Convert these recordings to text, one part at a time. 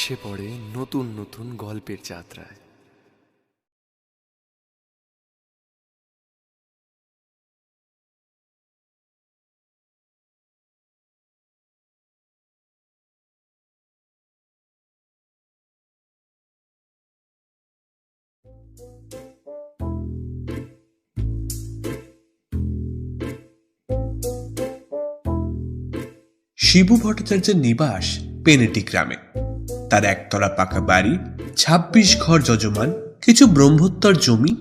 ভেসে পড়ে নতুন নতুন গল্পের যাত্রায়। শিবু ভট্টাচার্যের নিবাস পেনেটি গ্রামে। তার একতলা পাকা বাড়ি, ছাব্বিশ ঘর যজমান, কিছু ব্রহ্মোত্তর জমি,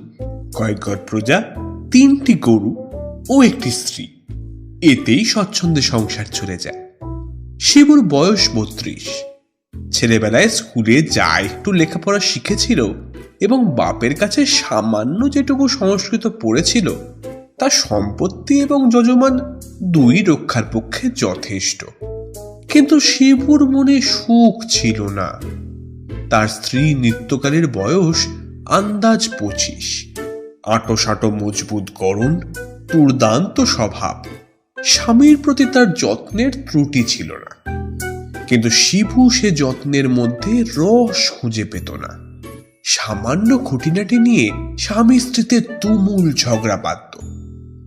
কয়েক ঘর প্রজা, তিনটি গরু ও একটি স্ত্রী। এতেই স্বচ্ছন্দে সংসার চলে যায়। শিবুর বয়স বত্রিশ। ছেলেবেলায় স্কুলে যা একটু লেখাপড়া শিখেছিল এবং বাপের কাছে সামান্য যেটুকু সংস্কৃত পড়েছিল তা সম্পত্তি এবং যজমান দুই রক্ষার পক্ষে যথেষ্ট। কিন্তু শিবুর মনে সুখ ছিল না। তার স্ত্রী নিত্যকালের বয়স আন্দাজ পঁচিশ। আটো সাটো মজবুত গরম দুর্দান্ত স্বভাব। স্বামীর প্রতি তার যত্নের ত্রুটি ছিল না। কিন্তু শিবু সে যত্নের মধ্যে রস খুঁজে পেত না। সামান্য খুঁটিনাটি নিয়ে স্বামী স্ত্রীতে তুমুল ঝগড়া বাঁধত।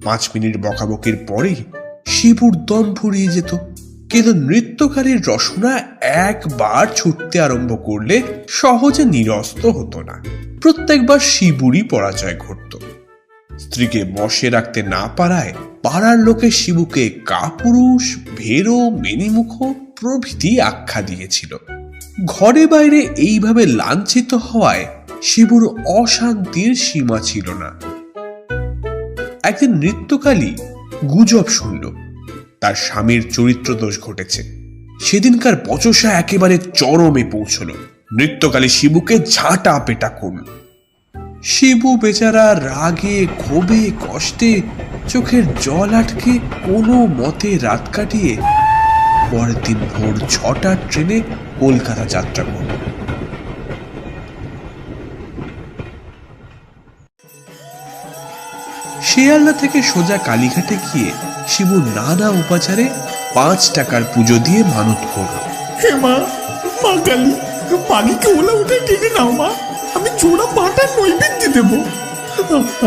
পাঁচ মিনিট বকাবকির পরেই শিবুর দম ফুরিয়ে যেত। কিন্তু নৃত্যকারীর রসনা একবার ছুটতে আরম্ভ করলে সহজে নিরস্ত হতো না। প্রত্যেকবার শিবুরই পরাজয় ঘটত। স্ত্রীকে বসে রাখতে না পারায় পাড়ার লোকে শিবুকে কাপুরুষ, ভেরো, মেনিমুখ প্রভৃতি আখ্যা দিয়েছিল। ঘরে বাইরে এইভাবে লাঞ্ছিত হওয়ায় শিবুর অশান্তির সীমা ছিল না। একদিন নৃত্যকালী গুজব শুনল। তার স্বামীর চরিত্র দোষ ঘটেছে। সেদিনকার বচসা একেবারে চরমে পৌঁছল। নৃত্যকালী শিবুকে ঝাঁটা পেটা করল। শিবু বেচারা রাগে, ক্ষোভে, কষ্টে চোখের জল আটকে কোনো মতে রাত কাটিয়ে পরের দিন ভোর ছটার ট্রেনে কলকাতা যাত্রা করল। শিয়ালদা থেকে সোজা কালীঘাটে গিয়ে শিবু নানা উপাচারে পাঁচ টাকার পুজো দিয়ে মানত করল। হে মা মা কালী পানিকে ওলা উঠে টেনে নাও, মা। আমি চোরা পাটার নৈবেদ্য দেব।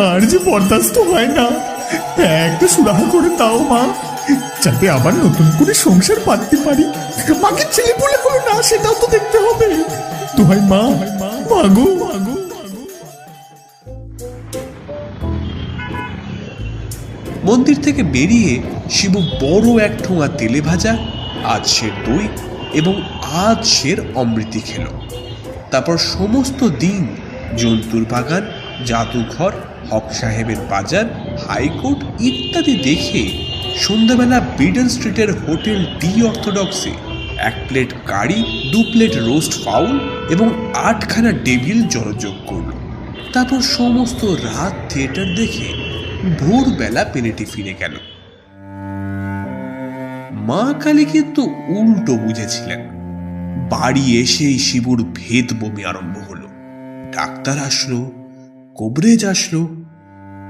আর যে বরদাস্ত হয় না, একটা সুরাহা করে দাও, মা। যাতে আবার নতুন করে সংসার পাততে পারি। মাকে ছেলে বলে হলো না, সেটাও তো দেখতে হবে। দোহাই মা মাগো মাগো মন্দির থেকে বেরিয়ে শিবু বড় এক ঠোঙা তেলে ভাজা, আজ সের দই এবং আজ সের অমৃতি খেল। তারপর সমস্ত দিন জন্তুর বাগান, জাদুঘর, হক সাহেবের বাজার, হাইকোর্ট ইত্যাদি দেখে সন্ধ্যাবেলা বিডন স্ট্রিটের হোটেল ডি অর্থোডক্সে এক প্লেট কারি, দু প্লেট রোস্ট ফাউল এবং আটখানা ডেভিল জলযোগ করল। তারপর সমস্ত রাত থিয়েটার দেখে ভোরবেলা পেনেটি ফিরে গেল। মা কালী কিন্তু উল্টো বুঝেছিলেন। বাড়ি এসেই শিবুর ভেদ বমি আরম্ভ হলো। ডাক্তার আসলো, কবরেজ আসলো,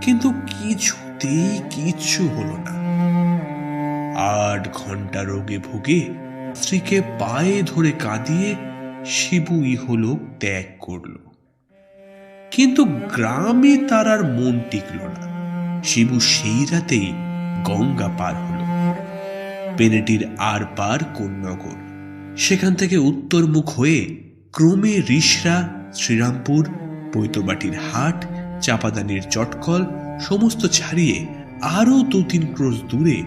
কিন্তু কিছুতেই কিচ্ছু হলো না। আট ঘণ্টা রোগে ভুগে স্ত্রীকে পায়ে ধরে কাঁদিয়ে শিবু ইহলোক ত্যাগ করল। কিন্তু গ্রামে তার আর মন টিকল না। শিবু সেই রাতেই গঙ্গা পার হলো। পেনেটির আর পার কোন্নগর। সেখান থেকে উত্তরমুখ হয়ে ক্রমে রিসরা, শ্রীরামপুর, পৈতবাটির হাট, চাপাদানির চটকল, সমস্ত ছাড়িয়ে আরও দু তিন ক্রোশ দূরে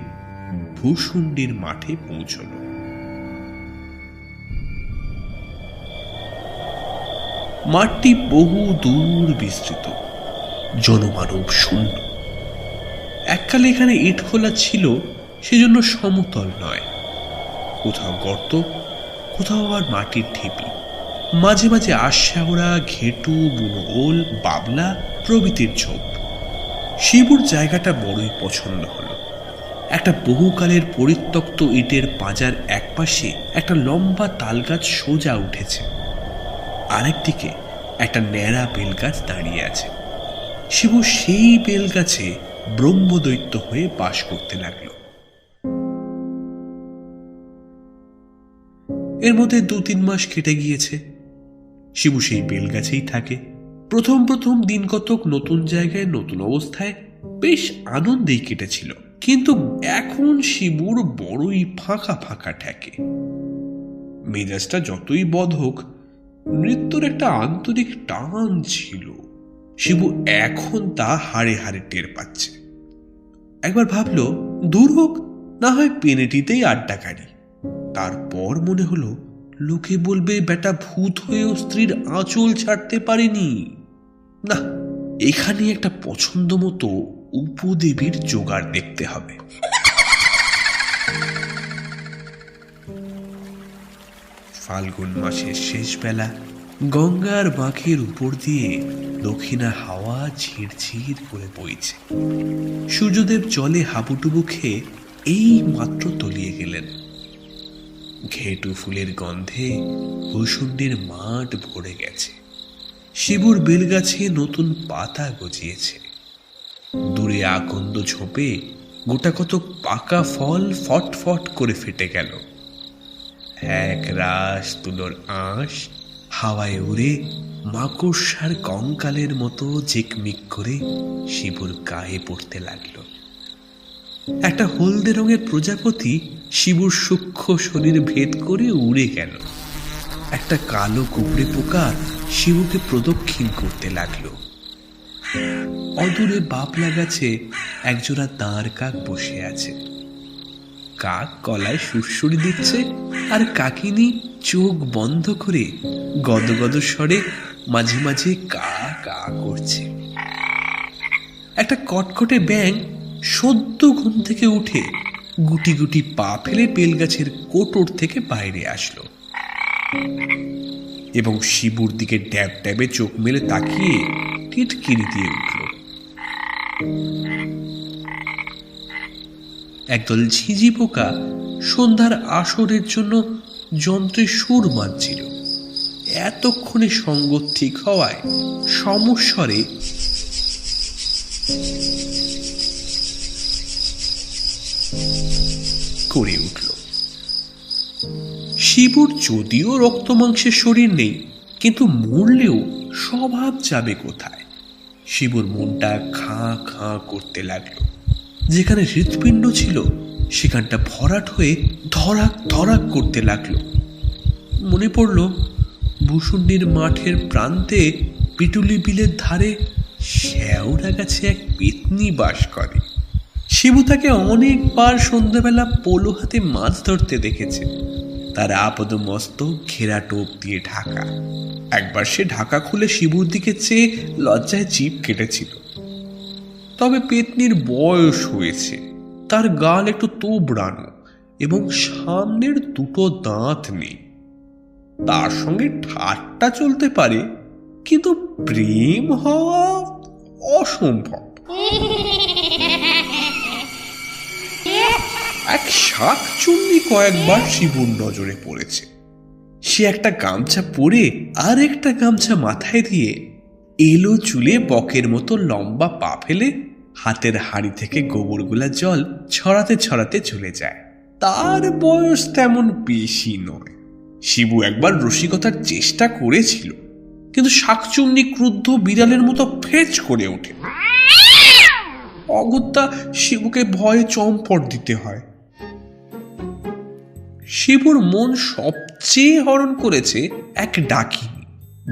ভূষুণ্ডির মাঠে পৌঁছল। মাঠটি বহু দূর বিস্তৃত। জনমানব শূন্য। এককালে এখানে ইট খোলা ছিল, সেজন্য সমতল নয়। কোথাও গর্ত, কোথাও আবার মাটির ঢিপি। মাঝে মাঝে আশ্যাওড়া ঘেটু বুনো ওল বাবলা প্রভৃতির ঝোপ। শিবুর জায়গাটা বড়ই পছন্দ হলো। একটা বহুকালের পরিত্যক্ত ইটের পাঁজার একপাশে একটা লম্বা তালগাছ সোজা উঠেছে। আরেকদিকে একটা ন্যাড়া বেলগাছ দাঁড়িয়ে আছে। শিবু সেই বেলগাছে ব্রহ্মদৈত্য হয়ে বাস করতে লাগল। এর মধ্যে দু তিন মাস কেটে গিয়েছে। শিবু সেই বেলগাছেই থাকে। প্রথম প্রথম দিন কতক নতুন জায়গায়, নতুন অবস্থায় বেশ আনন্দেই কেটেছিল। কিন্তু এখন শিবুর বড়ই ফাঁকা ফাঁকা ঠেকে। মেজাজটা যতই বধ হোক, নৃত্যর একটা আন্তরিক টান ছিল। শিবু এখন তা হাড়ে হাড়ে টের পাচ্ছে। একবার ভাবলো, দূর হোক, না হয় পেনেটিতেই আড্ডা কাড়ি। তারপর মনে হলো, লোকে বলবে, বেটা, ভূত হয়েও স্ত্রীর আঁচল ছাড়তে পারেনি। না, এখানে একটা পছন্দ মতো উপদেবীর জোগাড় দেখতে হবে। ফাল্গুন মাসের শেষ বেলা গঙ্গার বাঁকের উপর দিয়ে দক্ষিণা হাওয়া ঝিরঝির করে বইছে। সূর্যদেব জলে হাবুডুবু খেয়ে এই মাত্র তলিয়ে গেলেন। ঘেটু ফুলের গন্ধে ভূষুণ্ডির মাঠ ভরে গেছে। শিবুর বেলগাছে নতুন পাতা গজিয়েছে। দূরে আকন্দ ঝোপে গোটা কত পাকা ফল ফটফট করে ফেটে গেল। এক রাস তুলোর আঁশ হাওয়ায় উড়ে মাকড়সার কঙ্কালের মতো ঝিকমিক করে শিবুর গায়ে পড়তে লাগল। একটা হলদে রঙের প্রজাপতি শিবুর সূক্ষ্ম শরীর ভেদ করে উড়ে গেল। একটা কালো কুবড়ে পোকা শিবুকে প্রদক্ষিণ করতে লাগল। অদূরে বাপলা গাছে একজোড়া দাঁড় কাক বসে আছে। কাক কলায় সুরসুরি দিচ্ছে আর কাকিনী চোখ বন্ধ করে গদগদ স্বরে মাঝে মাঝে কা কা করছে। একটা কটকটে ব্যাং সদ্য ঘুম থেকে উঠে গুটি গুটি পা ফেলে বেলগাছের কোটর থেকে বাইরে আসলো। এবং শিবুর দিকে ড্যাব ড্যাবে চোখ মেলে তাকিয়ে টিটকিরি দিয়ে উঠল। একদল ঝিঝি পোকা সন্ধ্যার আসরের জন্য যন্ত্রে সুর মানছিল এতক্ষণে সঙ্গ ঠিক হওয়ায় সমস্বরে করে উঠল। শিবুর যদিও রক্ত মাংসের শরীর নেই, কিন্তু মরলেও স্বভাব যাবে কোথায়? শিবুর মনটা খাঁ খাঁ করতে লাগল। যেখানে হৃৎপিণ্ড ছিল, সেখানটা ভরাট হয়ে ধরাক ধরাক করতে লাগল। মনে পড়ল ভূষুণ্ডির মাঠের প্রান্তে পিটুলি বিলের ধারে শ্যাওড়া গাছে এক পেতনি বাস করে। শিবু তাকে অনেকবার সন্ধ্যাবেলা পোলো হাতে মাছ ধরতে দেখেছে। তার আপদ মস্তক ঘেরা টোপ দিয়ে ঢাকা। একবার সে ঢাকা খুলে শিবুর দিকে চেয়ে লজ্জায় জিপ কেটেছিল। তবে পেতনির বয়স হয়েছে। তার গাল একটু তোবড়ানো এবং সামনের দুটো দাঁত নেই। তার সঙ্গে ঠাট্টা চলতে পারে, কিন্তু প্রেম হওয়া অসম্ভব। এক শাক চুন্নি কয়েকবার শিবুর নজরে পড়েছে। সে একটা গামছা পরে আর একটা গামছা মাথায় দিয়ে এলো চুলে বকের মতো লম্বা পা ফেলে হাতের হাড়ি থেকে গোবরগুলা জল ছড়াতে ছড়াতে চলে যায়। তার বয়স তেমন বেশি নয়। শিবু একবার রসিকতার চেষ্টা করেছিল, কিন্তু শাকচুন্নি ক্রুদ্ধ বিড়ালের মতো ফেচ করে ওঠে। অগত্যা শিবুকে ভয়ে চম্পট দিতে হয়। শিবুর মন সবচেয়ে হরণ করেছে এক ডাকিনী।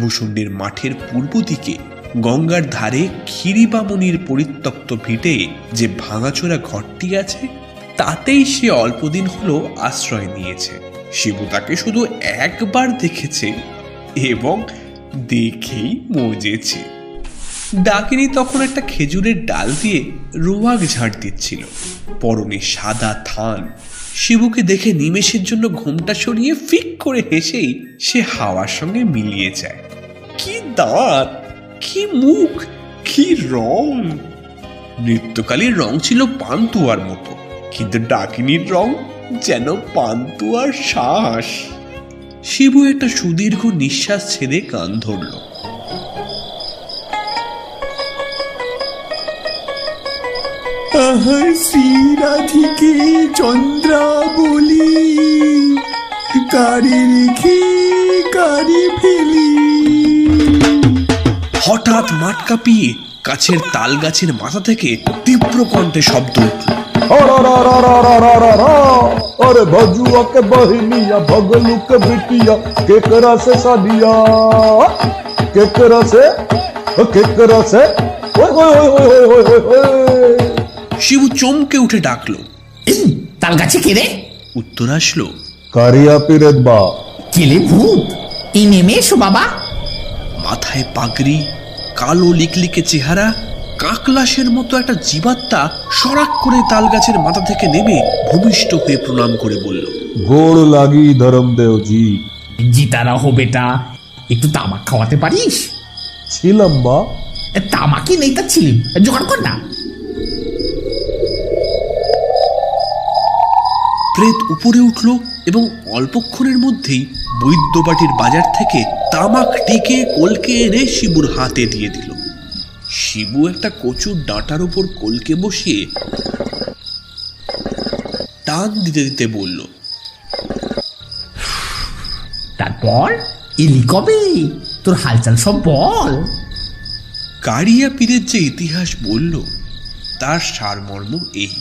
ভূষুণ্ডির মাঠের পূর্ব দিকে গঙ্গার ধারে ক্ষীরিবামনির পরিত্যক্ত ভিটে যে ভাঙাচোরা ঘরটি আছে, তাতেই সে অল্পদিন হলো আশ্রয় নিয়েছে। শিবু তাকে শুধু একবার দেখেছে এবং দেখেই মজেছে। ডাকিনী তখন একটা খেজুরের ডাল দিয়ে রোয়াক ঝাড় দিচ্ছিল। পরনে সাদা থান। শিবুকে দেখে নিমেষের জন্য ঘুমটা সরিয়ে ফিক করে হেসেই সে হাওয়ার সঙ্গে মিলিয়ে যায়। কি দাঁত! কি মুখ? কি রং? নৃত্যকালীর রং ছিল পান্তুয়ার মতো কিন্তু ডাকিনীর রং যেন পান্তুয়ার শ্বাস শিবু একটা সুদীর্ঘ নিঃশ্বাস ছেড়ে কান ধরল। আহার শ্রী চন্দ্রা বলি কারি রেখে কারি ফেলি। হঠাৎ মাঠ কাঁপিয়ে গাছের তাল গাছের মাথা থেকে তীব্র কণ্ঠে শব্দ উঠল अरे भजुआ के बहनिया भगलू के बिटिया केकरा से सादिया केकरा से ओ, केकरा से ओए ओए ओए ओए ओए ओए ओए শিবু চমকে উঠে ডাকলো এই তাল গাছে কে রে উত্তর আসলো কারিয়া পিরেত বা কেলে ভূত এই নেমে এসো বাবা মাথায় পাগড়ি কালো লিকলিকে চেহারা কাকলাশের মতো একটা জীবাত্মা সরাক করে তালগাছের মাথা থেকে নেমে ভূমিষ্ঠ হয়ে প্রণাম করে বলল গোড় লাগি ধরম দেওজি জিতারা হো বেটা একটু তামাক খাওয়াতে পারিস? ছিলাম বা তামাকই নেই তা ছিলিম জোগাড় কর না। প্রেত উপরে উঠল এবং অল্পক্ষণের মধ্যেই বৈদ্যবাটির বাজার থেকে তামাক টিকে কলকে এনে শিবুর হাতে দিয়ে দিল। শিবু একটা কচুর ডাঁটার উপর কলকে বসিয়ে টান দিতে দিতে বলল তারপর? এলি কবে? তোর হালচাল সব বল। কারিয়া পীরের যে ইতিহাস বলল তার সারমর্ম এই।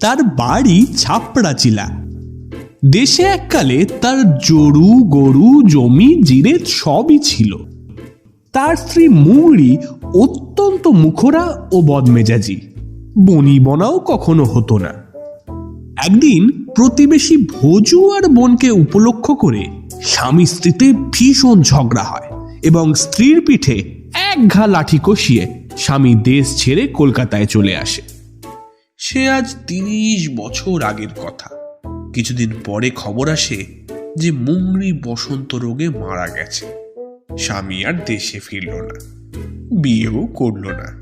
তার বাড়ি ছাপড়া ছাপড়াচিলা। দেশে এককালে তার জরু, গরু, জমি জিরে সবই ছিল। তার স্ত্রী মুংড়ি অত্যন্ত মুখরা ও বদমেজাজি। বনি বনাও কখনো হতো না। একদিন প্রতিবেশী ভোজু আর বোনকে উপলক্ষ করে স্বামী স্ত্রীতে ভীষণ ঝগড়া হয় এবং স্ত্রীর পিঠে এক ঘা লাঠি কষিয়ে স্বামী দেশ ছেড়ে কলকাতায় চলে আসে। সে আজ তিরিশ বছর আগের কথা। কিছুদিন পরে খবর আসে যে মুংরি বসন্ত রোগে মারা গেছে। স্বামী আর দেশে ফিরল না, বিয়েও করল না।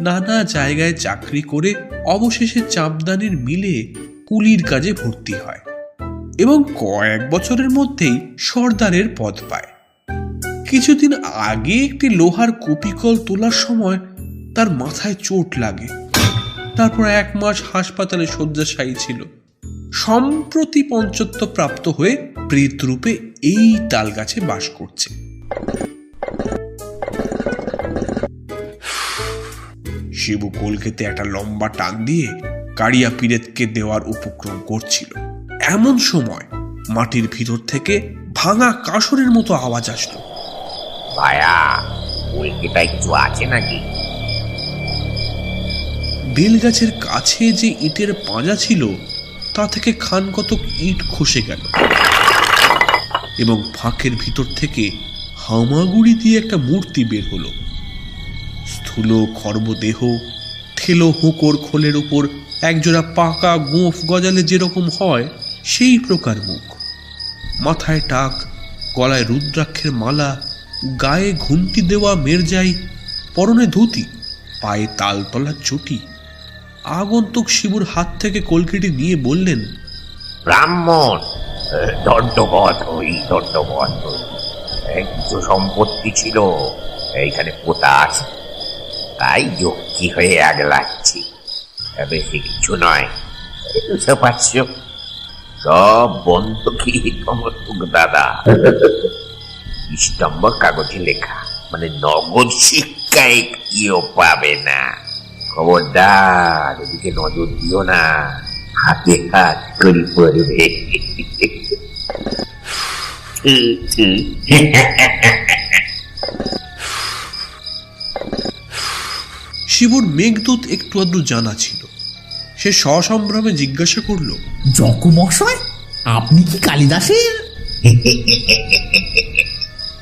নানা জায়গায় চাকরি করে অবশেষে চাপদানির মিলে কুলির কাজে ভর্তি হয় এবং কয়েক বছরের মধ্যেই সর্দারের পদ পায়। কিছুদিন আগে একটি লোহার কপিকল তোলার সময় তার মাথায় চোট লাগে। তারপর এক মাস হাসপাতালে শয্যাশায়ী ছিল। সম্প্রতি পঞ্চত্ব প্রাপ্ত হয়ে প্রেত রূপে এই তাল গাছে বাস করছে। শিবু কলকেতে একটা লম্বা টান দিয়ে কাড়িয়া পীরেতকে দেওয়ার উপক্রম করছিল। এমন সময় মাটির ভিতর থেকে ভাঙা কাসরের মতো আওয়াজ আসলো। ভায়া কলকাতায় কিছু আছে নাকি? বেলগাছের কাছে যে ইটের পাঁজা ছিল তা থেকে খান কতক ইট খসে গেল। এবং ফাঁকের ভিতর থেকে হামাগুড়ি দিয়ে একটা মূর্তি বের হলো। স্থূল খর্বদেহ, ঠেলো হুঁকোর খোলের উপর একজোড়া পাকা গোঁফ গজালে যেরকম হয়, সেই প্রকার মুখ। মাথায় টাক, গলায় রুদ্রাক্ষের মালা, গায়ে ঘুমটি দেওয়া মেরজাই পরনে ধুতি, পায়ে তালতলা চটি। আগন্তুক শিবুর হাত থেকে কলকিটি নিয়ে বললেন, ব্রাহ্মণ দণ্ডবধ হই দণ্ডবধ। হই কিছু সম্পত্তি ছিল, এইখানে পোতা আছে। তাই যুক্তি হয়ে আগলাচ্ছি। বেশি কিছু নয়। বুঝতে পারছ? সব বন্ধকি সমর্থক দাদা। স্তম্ভ কাগজে লেখা মানে নগদ শিক্ষায় কেউ পাবে না। খবরদার ওদিকে নজর দিও না হাতে হাত করে পড়বে শিবুর মেঘদূত একটু আধটু জানা ছিল। সে সসম্ভ্রমে জিজ্ঞাসা করল জকু মশাই আপনি কি কালিদাসের?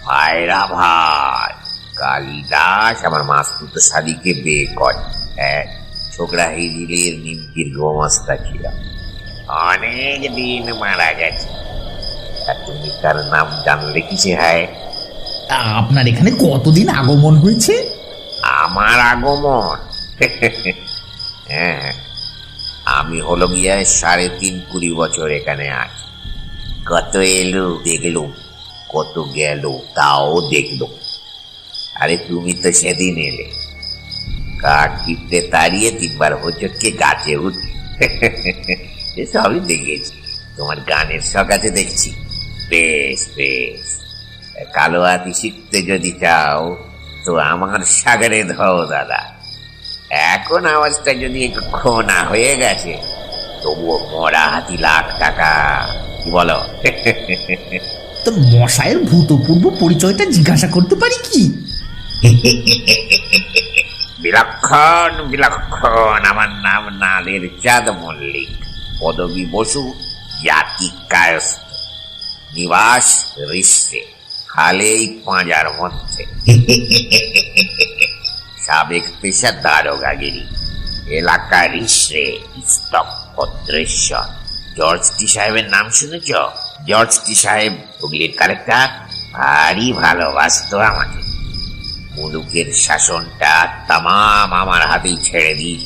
ভাইরা ভাই কালিদাস আমার মাস্তুতো শালিকে বিয়ে করে হ্যাঁ ছোকরা হিজিলের নিমকির গোমাস্তা ছিল। অনেক দিন মারা গেছে। আর তুমি তার নাম জানলে কিসে হয়? আপনার এখানে কতদিন আগমন হয়েছে? আমার আগমন? হ্যাঁ আমি হলো গিয়া সাড়ে তিন কুড়ি বছর এখানে আছি। কত এলো দেখল কত গেল তাও দেখল। আরে তুমি তো সেদিন এলে। কাঠ টিপতে তাড়িয়ে তিনবার হোচটকে গাছে উঠি। সবই দেখেছি। তোমার গানের শখ আছে দেখছি। বেশ বেশ। কালো হাতি শিখতে যদি চাও তো আমার সাগরে ধও দাদা। এখন আওয়াজটা যদি একটু খোনা হয়ে গেছে তবুও মরা হাতি লাখ টাকা। কি বলো? তো মশাইয়ের ভূতপূর্ব পরিচয়টা জিজ্ঞাসা করতে পারি কি? বিলক্ষণ বিলক্ষণ আমার নাম নাদের চাঁদ মল্লিক পদবী বসু জাতি কায়স নিবাস রিসে খালেই পাঁজার মধ্যে। সাবেক পেশা দারোগাগিরি এলাকা রিসে ভদ্রেশ্বর জর্জ টি সাহেবের নাম শুনেছ? জর্জ টি সাহেব হুগলির কালেক্টর। ভারী ভালোবাসতো আমাকে। মুলুকের শাসনটা তামাম আমার হাতেই ছেড়ে দিই।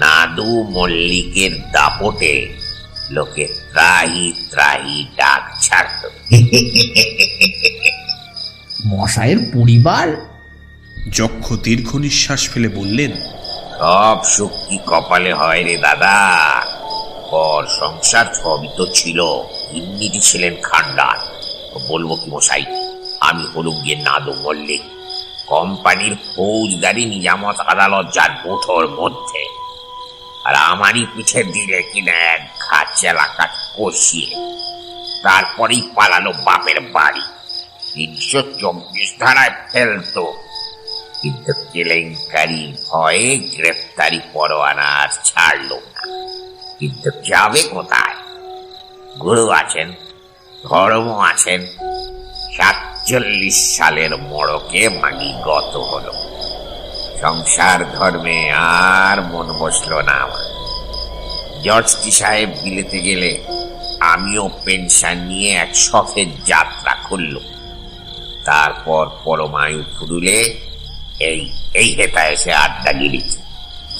নাদু মল্লিকের দাপটে লোকে ত্রাহি ত্রাহি ডাক ছাড়ত। মশাইয়ের পরিবার? যক্ষ দীর্ঘ নিঃশ্বাস ফেলে বললেন সব শক্তি কপালে হয় রে দাদা? পর সংসার সবই তো ছিল। ইন্নিটি ছিলেন খান্ডার বলব কি মশাই আমি হলুম গিয়ে নাদু মল্লিক। কোম্পানির ফৌজদারি নিজামত আদালত যার মুঠোর মধ্যে। আর আমারই পিঠে দিলে কিনা এক ঘাট এলাকা কষিয়ে। তারপরেই পালালো বাপের বাড়ি। তিনশো চব্বিশ ধারায় ফেলতো। কিন্তু কেলেঙ্কারি ভয়ে গ্রেফতারি পরোয়ানা আর ছাড়ল না। কিন্তু যাবে কোথায়? গুরু আছেন, ধর্ম আছেন সাতচল্লিশ সালের মোড়কে মাগি গত হলো। সংসার ধর্মে আর মন বসল না আমার। জর্জটি সাহেব বিলেতে গেলে আমিও পেনশন নিয়ে এক শখের যাত্রা খুলল তারপর পরমায়ু ফুরুলে এই এই হেতা এসে আড্ডা গিলিছে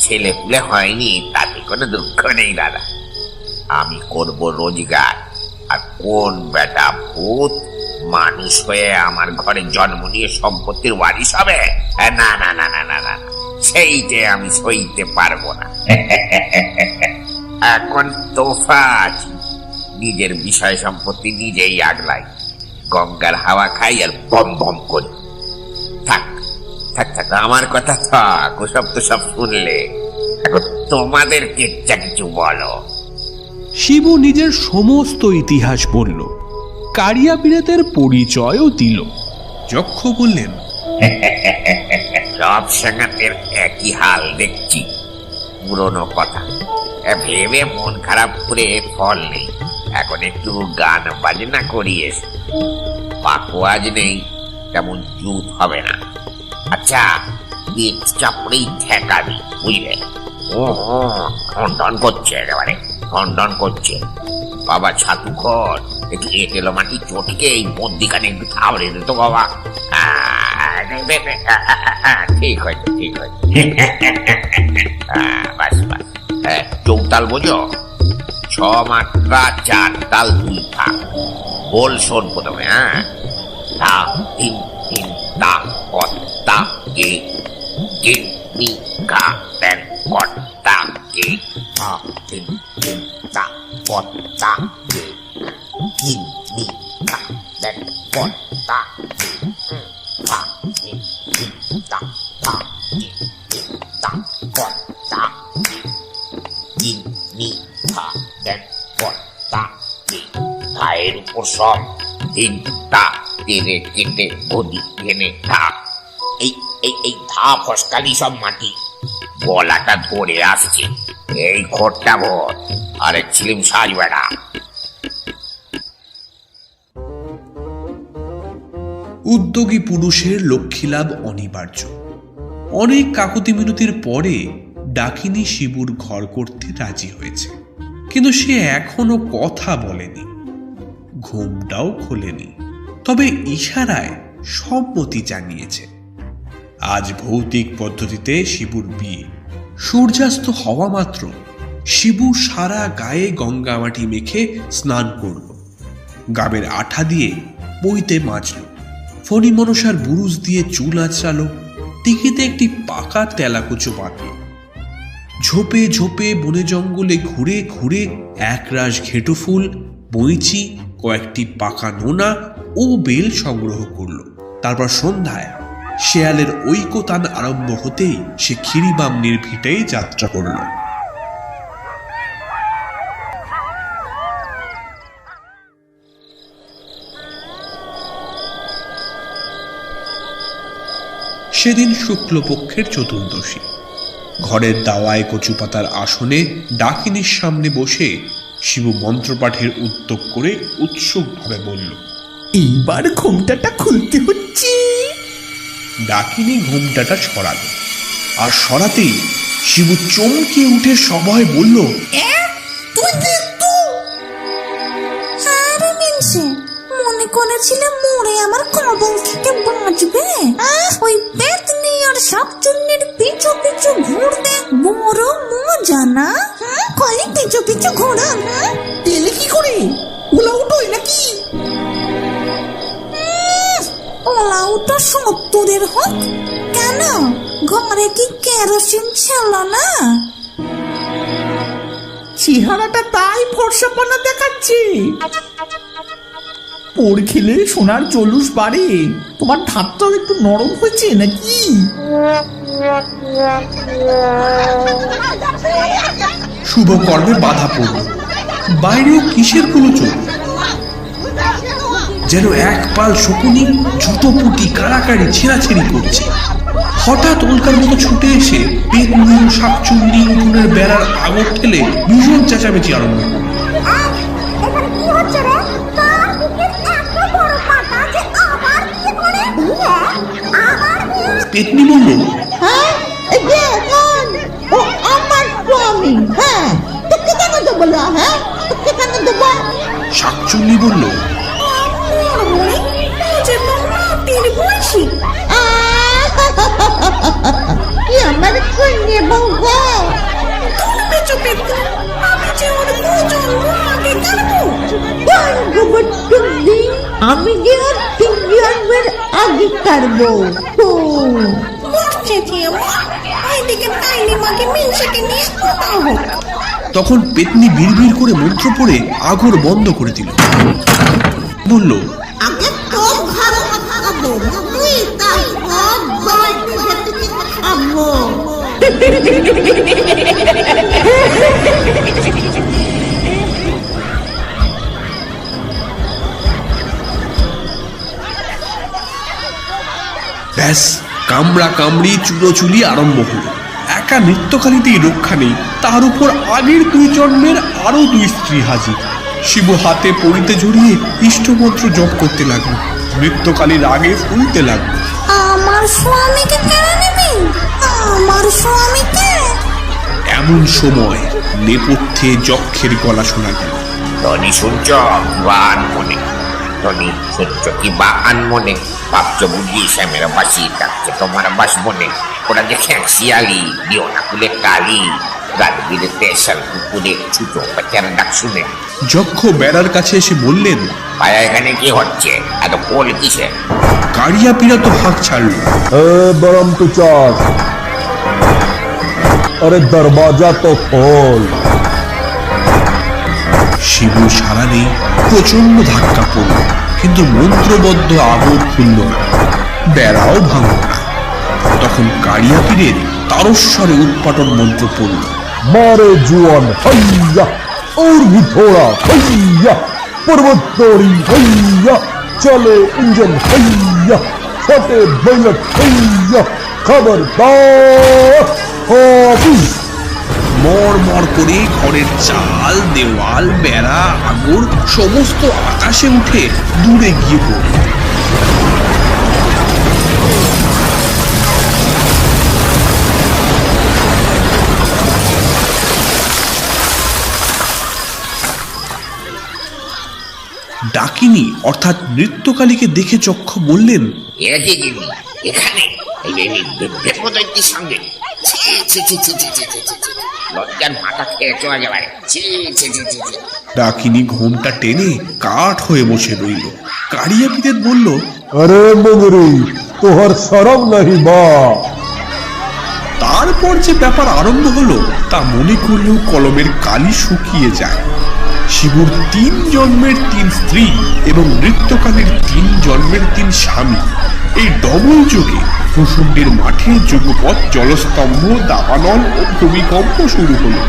ছেলে পুলে হয়নি, তাতে কোনো দুঃখ নেই, দাদা। আমি করব রোজগার, আর কোন বেটা ভূত মানুষ হয়ে আমার ঘরে জন্ম নিয়ে সম্পত্তির ওয়ারিশ হবে? এ, না না না না না না। সেইটে আমি সইতে পারব না। এখন তোফা আছি। নিজের বিষয় সম্পত্তি নিজেই আগলাই। গঙ্গার হাওয়া খাই আর বম বম করি। থাক থাক থাক আমার কথা থাক ওসব তো সব শুনলে। এখন তোমাদের কেচ্ছা কিছু বলো। শিবু নিজের সমস্ত ইতিহাস বলল। কারিয়া বিরাতের পরিচয়ও দিল যক্ষ বললেন সব সাঙ্গাতের একই হাল দেখছি পুরনো কথা ভেবে মন খারাপ করে ফল নেই এখন একটু গান বাজনা করিয়েস পাকো আজ নেই তেমন জুত হবে না আচ্ছা পেট চাপড়েই ঠেকাবি বুঝলে ও খন্ডন করছে একেবারে খন্ডন করছে। বাবা ছাতু ঘর একটু এঁটেলো মাটি চটকে এই মধ্যিখানে একটু বাবা। দে, দে, দে, আহ, আহ, আহ, ঠিক হয়েছে ঠিক হয়েছে। বাস বাস। হ্যাঁ, চৌতাল বোঝো? ছ মাত্রা চার তাল দুই থাক বল শোন প্রথমে হ্যাঁ? তা তিন তিন তা তা কে কে কা তেন কট তা কে তা তিন তিন তা কত তা কে। তিন নি কা তেন কট তা কে। হুম, তা তিন ঢা এই এই এই ধা ফসকালি সব মাটি। গলাটা ধরে আসছে। এই ঘরটা ভর ছিলিম সাজ বেড়া উদ্যোগী পুরুষের লক্ষ্মীলাভ অনিবার্য। অনেক কাকুতি মিনতির পরে ডাকিনী শিবুর ঘর করতে রাজি হয়েছে। কিন্তু সে এখনও কথা বলেনি। ঘুমটাও খোলেনি। তবে ইশারায় সম্মতি জানিয়েছে। আজ ভৌতিক পদ্ধতিতে শিবুর বিয়ে। সূর্যাস্ত হওয়া মাত্র শিবু সারা গায়ে গঙ্গা মাটি মেখে স্নান করল। গাবের আঠা দিয়ে বইতে মাজল। ফণি মনসার বুরুজ দিয়ে চুল আঁচড়ালো। টিকিতে একটি পাকা তেলাকুচো বাঁধল। ঝোপে ঝোপে বনে জঙ্গলে ঘুরে ঘুরে একরাশ ঘেটু ফুল, বইচি, কয়েকটি পাকা নোনা ও বেল সংগ্রহ করল। তারপর সন্ধ্যায় শেয়ালের ঐকতান আরম্ভ হতেই সে খিরিবামনির ভিটেই যাত্রা করল। সেদিন শুক্লপক্ষের চতুর্দশী। ঘরের দাওয়ায় কচু পাতার আসনে ডাকিনীর সামনে বসে শিবু মন্ত্রপাঠের উদ্যোগ করে উৎসুকভাবে বলল, এইবার ঘুমটাটা খুলতে হচ্ছে। ডাকিনী ঘুমটাটা ছড়ালো আর সরাতেই শিবু চমকে উঠে সবাই বলল মনে করেছিলে মরে আমার কবল থেকে বাঁচবে? ওই পেতনি আর শাকচুন্নির পিছু পিছু ঘুরতে বড় মজা না? হুম, পিছু পিছু ঘোরা হুম? কি করে? ওলা উঠোই নাকি তো সত্তরের হোক। কেন? ঘরে কি কেরোসিন ছিল না? চেহারাটা তাই ফর্সাপনা দেখাচ্ছে। পোড় খেলে সোনার চলুস বাড়ে। তোমার ধাতটাও একটু নরম হয়েছে নাকি? শুভ কর্মে বাধা পড়ল। বাইরেও কিসের কোনো চোখ যেন এক পাল শকুনি জুতো পুটি কাড়াকাড়ি ছেঁড়াছেড়ি করছে। হঠাৎ উল্কার মতো ছুটে এসে পেটনি শাকচুন্নি উঠোনের বেড়ার আগর ঠেলে ভীষণ চেঁচামেচি আরম্ভ করল। এখানে কি হচ্ছে রে? কি আমার কন্যা বউ গো। তুমি চুপে আমি যে ওর প্রজন্ম আগে কাটবো কোন গোবর টুকদি আমি যে ওর তিন জন্মের আগে কাটবো তো মরছে যে আমার এইদিকে তাইনি মাকে মিনসেকে নিয়ে কোথাও হোক। তখন পেতনি বিড়বিড় করে মন্ত্র পড়ে আগর বন্ধ করে দিল। বলল আগে ঘরে খাব তুই বল খাব ব্যাস, কামড়া কামড়ি আরম্ভ একা নৃত্যকালীতেই রক্ষা নেই, তার উপর আগের দুই জন্মের আরও দুই স্ত্রী হাজির। শিব হাতে পড়িতে জড়িয়ে ইষ্টমন্ত্র জপ করতে লাগল, নৃত্যকালীর আগে ফুলতে লাগল। আমার স্বামীকে কেড়ে নিবি? আমার স্বামীকে? এমন সময় নেপথ্যে যক্ষের গলা শোনা গেল। ধনী সূর্য বা আনমনে ধনী সূর্য কি বা আনমনে ভাবছ বুঝি শ্যামের বাসি ডাকছে তোমার বাস মনে। ওরা যে খ্যাঁকশিয়ালি দিওনা কুলে কালি। রাজবীরে তেসাল কুকুরে ছুটো পেচার ডাক শুনে। যক্ষ বেড়ার কাছে এসে বললেন পায়া এখানে কি হচ্ছে? এত কোল কিসে কারিয়া পিড়া তো হাঁক ছাড়ল। বরম তো চর আরে দরওয়াজা তো খোল। শিবু সারা নেই প্রচণ্ড ধাক্কা পড়ল কিন্তু মন্ত্রবদ্ধ আগুন খুলল বেড়াও ভাঙল না। তখন কারিয়া পীরের তারস্বরে উৎপাটন মন্ত্র পড়ল মারে জুয়ান পর্বতরি চলে ইঞ্জন ফটে খবরদার। মর মর করে ঘরের চাল দেওয়াল বেড়া আগর সমস্ত আকাশে উঠে দূরে গিয়ে পড়ল। ডাকিনী অর্থাৎ নৃত্যকালীকে দেখে চক্ষু বললেন এরা কি এখানে? এই এই দেবদৈত্যের সঙ্গে ঘোমটা টেনে কাঠ হয়ে বসে রইল। কারিয়া বলল আরে তোহার নাহি বা তারপর যে ব্যাপার আরম্ভ হলো তা মনে করলেও কলমের কালি শুকিয়ে যায়। শিবুর তিন জন্মের তিন স্ত্রী এবং নৃত্যকালের তিন জন্মের তিন স্বামী। এই ডবল যোগে প্রসুন্ডের মাঠে যুগপথ জলস্তম্ভ দাবানল ও ভূমিকম্প শুরু হলো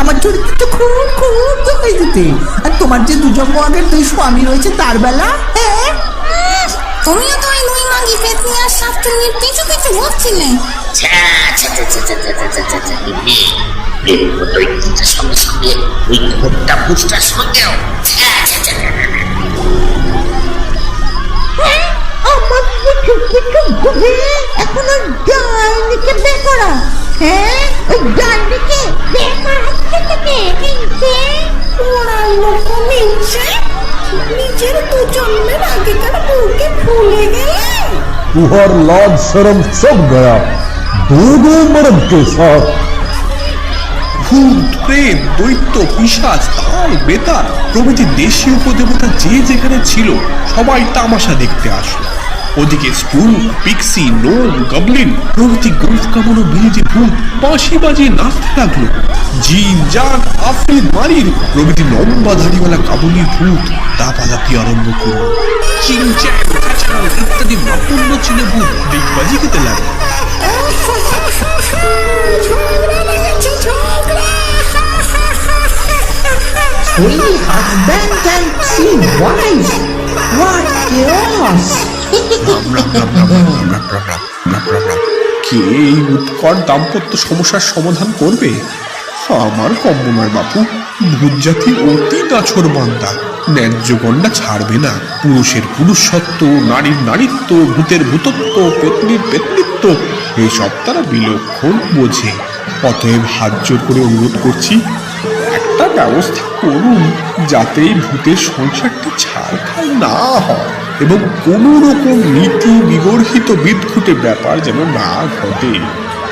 আমার চরিত্র তো খুব খুব দিতে আর তোমার যে দুজন আগের দুই স্বামী রয়েছে তার বেলা হ্যাঁ তুমিও তো ওই নুই মাগি পেতনি আর সাতচল্লির পিছু পিছু ঘুরছিলে সঙ্গে সঙ্গে ওই ঘোরটা বুস্টার সঙ্গেও ছ্যা, ছ্যা, ছ্যা, ছ্যা, ছ্যা, ছ্যা। আমার কিছু কিছু বুঝে এখন ওই ডাইনিকে বের করা হ্যাঁ ওই ডাইনিকে বের করা হচ্ছে থেকে কিনছে ওরার লোক মিলছে নিজের দু জন্মের আগেকার বউকে ভুলে গেলে तुहर लाज शर्म सब गया दो दो मर्द के साथ ভূত প্রেত দৈত্য পিশাচ তাল বেতার প্রভৃতি দেশীয় উপদেবতা যে যেখানে ছিল সবাই তামাশা দেখতে আসলো ওদিকে স্পুর পিক্সি নোম গবলিন প্রভৃতি গোফ কামানো বিলিতি ভূত বাঁশি বাজিয়ে নাচতে লাগল জিন জান আফরিদ মারির প্রভৃতি লম্বা দাড়িওয়ালা কাবুলির ভূত দাপাদাপি আরম্ভ করল ইত্যাদি মাপুল্য ছিল খেতে wives. What chaos! কে এই উৎকট দাম্পত্য সমস্যার সমাধান করবে? আমার কম্ব নয় বাপু, ভূত জাতি অতি নাছর বান্দা। ন্যায্য গণ্ডা ছাড়বে না। পুরুষের পুরুষত্ব, নারীর নারীত্ব, ভূতের ভূতত্ব, পেতনির পেতনিত্ব এইসব তারা বিলক্ষণ বোঝে। অতএব হাত জোর করে অনুরোধ করছি, একটা ব্যবস্থা করুন, যাতে এই ভূতের সংসারটি ছাড়খাই না হয়। এবং কোনো রকম নীতি বিগর্হিত বিদঘুটে ব্যাপার যেন না ঘটে।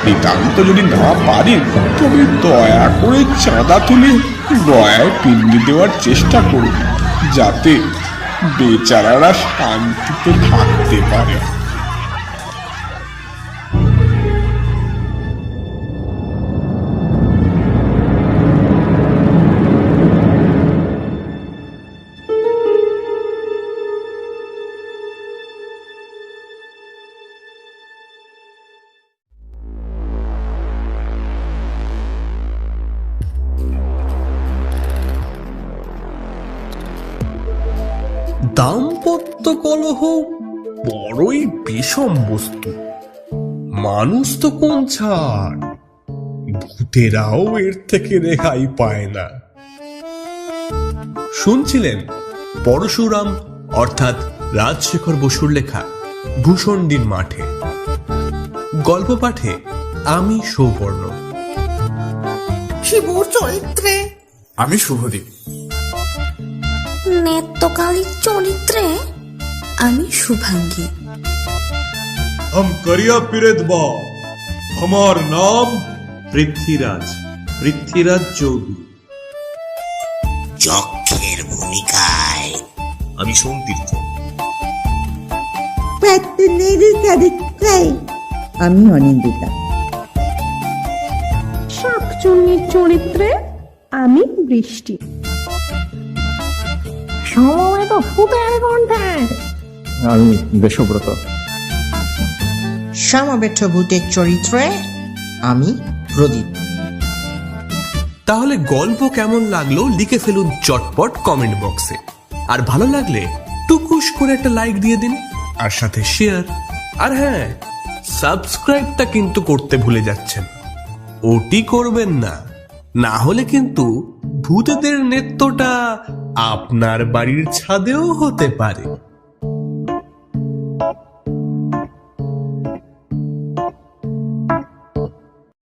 নিতান্ত যদি না পারেন, তবে দয়া করে চাঁদা তুলে দয়ায় পিন্ডি দেওয়ার চেষ্টা করুন, যাতে বেচারারা শান্তিতে থাকতে পারে। দাম্পত্য কলহ বড়ই বিষম বস্তু। মানুষ তো কোন ছাড়? ভূতেরাও এর থেকে রেহাই পায় না। শুনছিলেন পরশুরাম অর্থাৎ রাজশেখর বসুর লেখা ভূষণ্ডির মাঠে। গল্প পাঠে আমি সৌবর্ণ। শিবুর চরিত্রে আমি শুভদীপ। নেত্যকালীর চরিত্রে আমি শুভাঙ্গী हम करिया पीरत बा हमार नाम পৃথ্বীরাজ পৃথ্বীরাজ চৌধুরী যক্ষের ভূমিকায় আমি সোমতীর্থ পেতনির চরিত্রে আমি অনিন্দিতা শাকচুন্নির চরিত্রে আমি বৃষ্টি সময় তো কণ্ঠে আমি দেশব্রত সমবেত ভূতের চরিত্রে আমি প্রদীপ। তাহলে গল্প কেমন লাগল লিখে ফেলুন চটপট কমেন্ট বক্সে আর ভালো লাগলে টুকুস করে একটা লাইক দিয়ে দিন আর সাথে শেয়ার আর হ্যাঁ সাবস্ক্রাইবটা কিন্তু করতে ভুলে যাচ্ছেন। ওটি করবেন না না হলে কিন্তু ভূতদের নেত্যটা আপনার বাড়ির ছাদেও হতে পারে।